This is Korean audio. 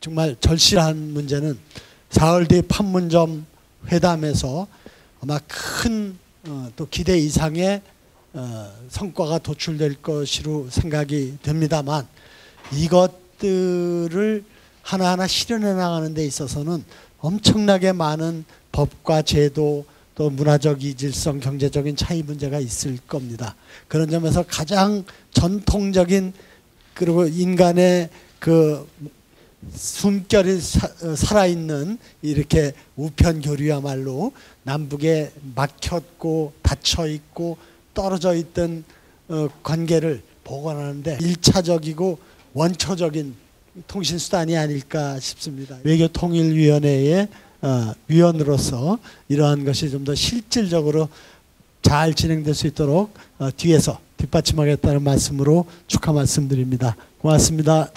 정말 절실한 문제는 4월 뒤 판문점 회담에서 아마 큰또 어, 기대 이상의 어, 성과가 도출될 것으로 생각이 됩니다만 이것들을 하나하나 실현해 나가는 데 있어서는 엄청나게 많은 법과 제도 또 문화적 이질성 경제적인 차이 문제가 있을 겁니다. 그런 점에서 가장 전통적인 그리고 인간의 그 숨결이 사, 어, 살아있는 이렇게 우편 교류야말로 남북에 막혔고 닫혀 있고 떨어져 있던 어, 관계를 복원하는데 일차적이고 원초적인 통신 수단이 아닐까 싶습니다. 외교 통일 위원회의 어, 위원으로서 이러한 것이 좀 더 실질적으로 잘 진행될 수 있도록 어, 뒤에서 뒷받침하겠다는 말씀으로 축하 말씀드립니다. 고맙습니다.